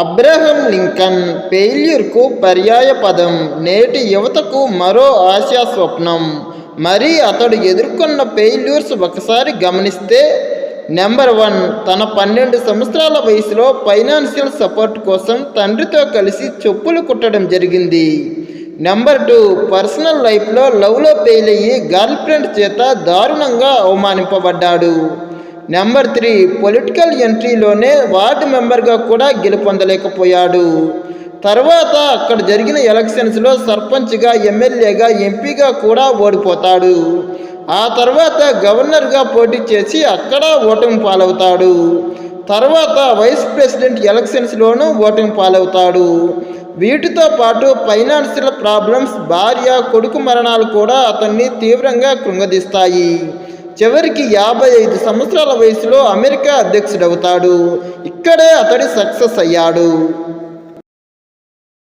Abraham Lincoln ఫెయిల్యూర్కు పర్యాయ పదం నేటి యువతకు మరో ఆశా స్వప్నం. మరి అతడు ఎదుర్కొన్న ఫెయిల్యూర్స్ ఒకసారి గమనిస్తే నెంబర్ వన్ తన పన్నెండు సంవత్సరాల వయసులో ఫైనాన్షియల్ సపోర్ట్ కోసం తండ్రితో కలిసి చెప్పులు కుట్టడం జరిగింది. నెంబర్ టూ పర్సనల్ లైఫ్లో లవ్లో ఫెయిల్ అయ్యి గర్ల్ ఫ్రెండ్ చేత దారుణంగా అవమానింపబడ్డాడు. నెంబర్ త్రీ పొలిటికల్ ఎంట్రీలోనే వార్డు మెంబర్గా కూడా గెలుపొందలేకపోయాడు. తర్వాత అక్కడ జరిగిన ఎలక్షన్స్లో సర్పంచ్గా ఎమ్మెల్యేగా ఎంపీగా కూడా ఓడిపోతాడు. ఆ తర్వాత గవర్నర్గా పోటీ చేసి అక్కడ ఓటమి పాలవుతాడు. తర్వాత వైస్ ప్రెసిడెంట్ ఎలక్షన్స్లోనూ ఓటమి పాలవుతాడు. వీటితో పాటు ఫైనాన్షియల్ ప్రాబ్లమ్స్ భార్య కొడుకు మరణాలు కూడా అతన్ని తీవ్రంగా కృంగదీస్తాయి. చివరికి యాభై ఐదు సంవత్సరాల వయసులో అమెరికా అధ్యక్షుడవుతాడు. ఇక్కడే అతడి సక్సెస్ అయ్యాడు.